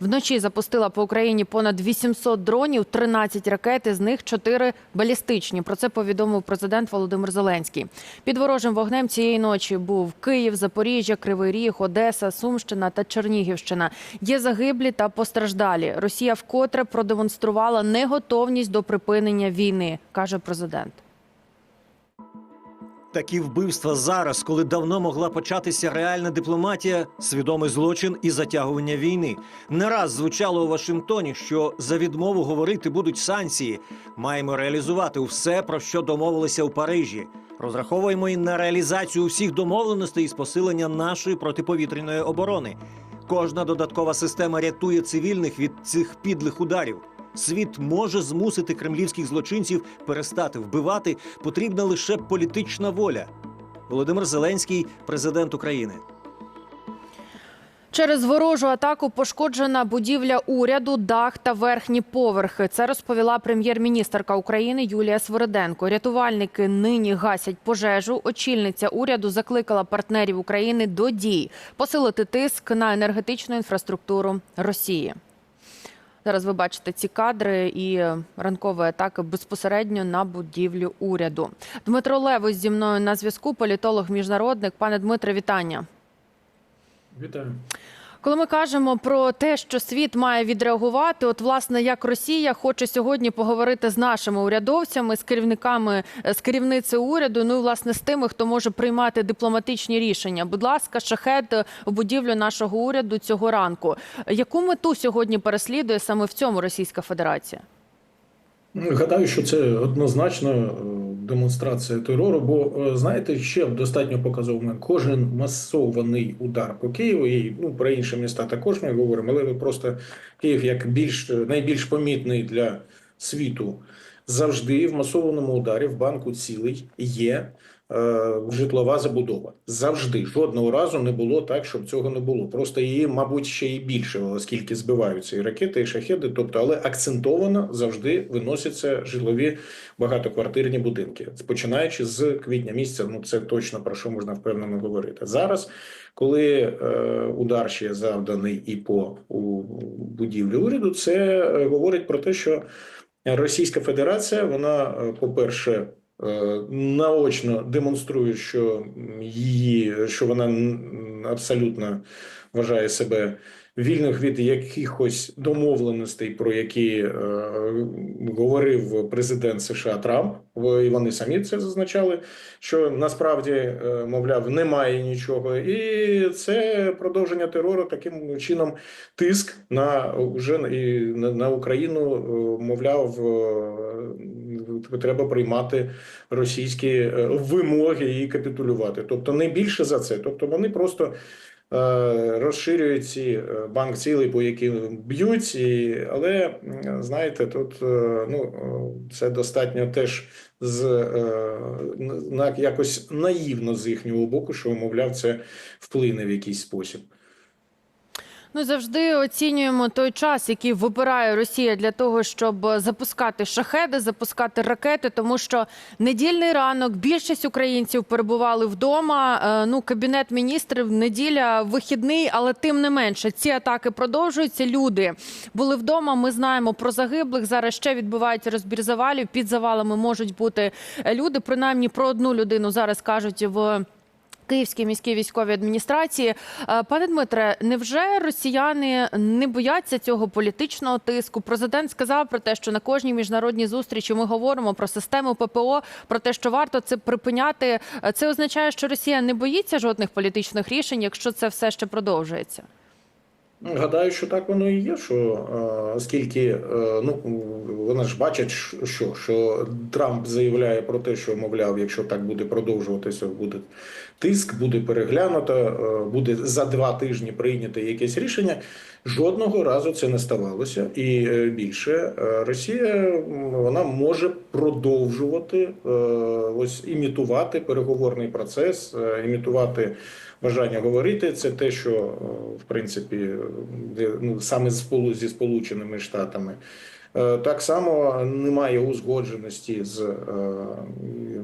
вночі запустила по Україні понад 800 дронів, 13 ракет, із них 4 балістичні. Про це повідомив президент Володимир Зеленський. Під ворожим вогнем цієї ночі був Київ, Запоріжжя, Кривий Ріг, Одеса, Сумщина та Чернігівщина. Є загиблі та постраждалі. Росія вкотре продемонструвала неготовність до припинення війни, каже президент. Такі вбивства зараз, коли давно могла початися реальна дипломатія, свідомий злочин і затягування війни. Не раз звучало у Вашингтоні, що за відмову говорити будуть санкції. Маємо реалізувати все, про що домовилися у Парижі. Розраховуємо і на реалізацію всіх домовленостей із посилення нашої протиповітряної оборони. Кожна додаткова система рятує цивільних від цих підлих ударів. Світ може змусити кремлівських злочинців перестати вбивати. Потрібна лише політична воля. Володимир Зеленський, президент України. Через ворожу атаку пошкоджена будівля уряду, дах та верхні поверхи. Це розповіла прем'єр-міністерка України Юлія Свириденко. Рятувальники нині гасять пожежу. Очільниця уряду закликала партнерів України до дій посилити тиск на енергетичну інфраструктуру Росії. Зараз ви бачите ці кадри і ранкової атаки безпосередньо на будівлю уряду. Дмитро Лево зі мною на зв'язку. Політолог, міжнародник. Пане Дмитре, вітання. Вітаю. Коли ми кажемо про те, що світ має відреагувати, от власне як Росія хоче сьогодні поговорити з нашими урядовцями, з керівниками е, з керівницею уряду, ну і власне з тими, хто може приймати дипломатичні рішення. Будь ласка, шахет у будівлю нашого уряду цього ранку. Яку мету сьогодні переслідує саме в цьому Російська Федерація? Ну, Гадаю, що це однозначно е, демонстрація терору, бо е, знаєте, ще достатньо показовий момент. Кожен масований удар по Києву, і ну про інші міста також ми говоримо, але просто Київ як більш найбільш помітний для світу завжди в масованому ударі в банку цілий є. Е, Житлова забудова завжди жодного разу не було так, щоб цього не було. Просто її, мабуть, ще і більше, оскільки збиваються і ракети, і шахеди. Тобто, але акцентовано завжди виносяться житлові багатоквартирні будинки, починаючи з квітня місяця. Ну це точно про що можна впевнено говорити зараз. Коли е, удар ще завданий і по у будівлі уряду, це е, говорить про те, що Російська Федерація, вона, е, по-перше, е, наочно демонструє, що її що вона абсолютно вважає себе вільною від якихось домовленостей, про які е, говорив президент США Трамп. І вони самі це зазначали, що насправді, е, мовляв, немає нічого, і це продовження терору таким чином тиск на вже і на, на Україну, е, мовляв, е, треба приймати російські е, вимоги і капітулювати. Тобто не більше за це. Тобто вони просто е, розширюють ці е, банк цілей, по яким б'ють, і, але знаєте, тут ну це достатньо теж з на якось наївно з їхнього боку, що мовляв, це вплине в якийсь спосіб. Ну завжди оцінюємо той час, який вибирає Росія для того, щоб запускати шахеди, запускати ракети, тому що недільний ранок більшість українців перебували вдома. Е, Ну, кабінет міністрів, неділя, вихідний, але тим не менше ці атаки продовжуються. Люди були вдома. Ми знаємо про загиблих. Зараз ще відбувається розбір завалів. Під завалами можуть бути люди. Принаймні про одну людину зараз кажуть в. Київській міській військовій адміністрації, Е, пане Дмитре, невже росіяни не бояться цього політичного тиску? Президент сказав про те, що на кожній міжнародній зустрічі ми говоримо про систему ППО, про те, що варто це припиняти. Е, Це означає, що Росія не боїться жодних політичних рішень, якщо це все ще продовжується. Ну, Гадаю, що так воно і є. Що е, оскільки е, ну вони ж бачать, що, що Трамп заявляє про те, що мовляв, якщо так буде продовжуватися, буде тиск, буде переглянуто, е, буде за два тижні прийнято якесь рішення. Жодного разу це не ставалося, і більше Росія вона може продовжувати ось імітувати переговорний процес, імітувати бажання говорити. Це те, що в принципі ну, саме зі Сполученими Штатами. Е, Так само немає узгодженості з е,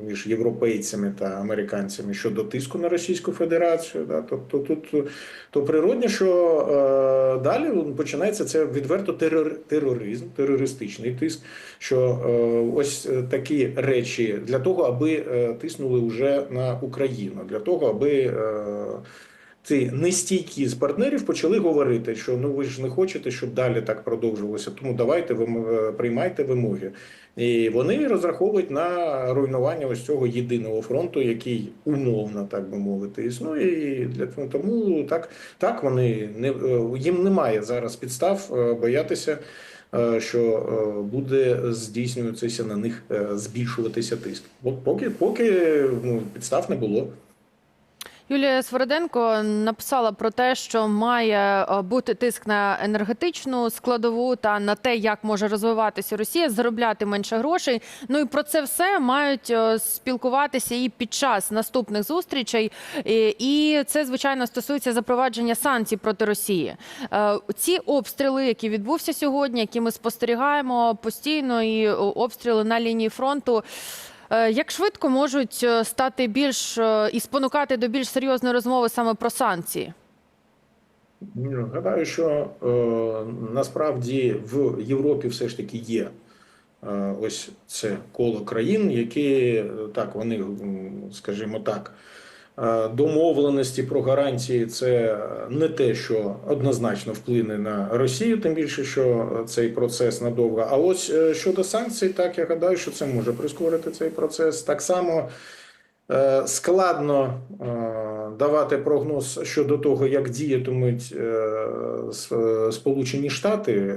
між європейцями та американцями щодо тиску на Російську Федерацію. Да? Тобто тут то природне, що е, далі починається це відверто терор, тероризм, терористичний тиск. Що ось такі речі для того, аби тиснули вже на Україну, для того, аби. Е, ці нестійкі з партнерів почали говорити, що ну ви ж не хочете, щоб далі так продовжувалося. Тому давайте ви приймайте вимоги. І вони розраховують на руйнування ось цього єдиного фронту, який умовно, так би мовити, існує. І для тому так, так вони не е, їм немає зараз підстав е, боятися. е, Що е, буде здійснюватися на них е, збільшуватися тиск? Бо поки поки ну, підстав не було. Юлія Свериденко написала про те, що має е, бути тиск на енергетичну складову та на те, як може розвиватися Росія, заробляти менше грошей. Ну і про це все мають е, спілкуватися і під час наступних зустрічей. І- це звичайно стосується запровадження санкцій проти Росії. Е, Ці обстріли, які відбувся сьогодні, які ми спостерігаємо постійно, і обстріли на лінії фронту. Е, Як швидко можуть е, стати більш е, і спонукати до більш серйозної розмови саме про санкції? Ну, Гадаю, що е, насправді в Європі все ж таки є е, ось це коло країн, які так вони, скажімо так, домовленості про гарантії це не те, що однозначно вплине на Росію, тим більше, що цей процес надовго. А ось е, щодо санкцій, так я гадаю, що це може прискорити цей процес. Так само. Е, Складно е, давати прогноз щодо того, як діятимуть е, Сполучені Штати. Е,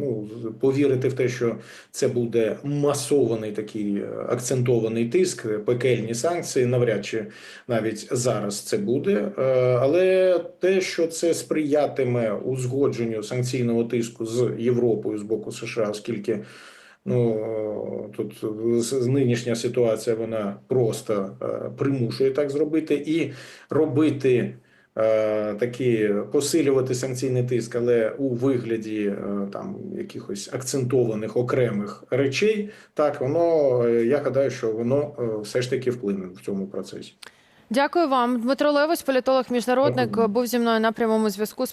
Ну повірити в те, що це буде масований такий е, акцентований тиск, пекельні санкції. Навряд чи навіть зараз це буде. Але те, що це сприятиме узгодженню санкційного тиску з Європою з боку США, оскільки Ну тут нинішня ситуація вона просто е, примушує так зробити і робити е, такі посилювати санкційний тиск, але у вигляді е, там якихось акцентованих окремих речей. Так воно я гадаю, що воно все ж таки вплине в цьому процесі. Дякую вам, Дмитро Левось, політолог міжнародник, Дякую. був зі мною на прямому зв'язку.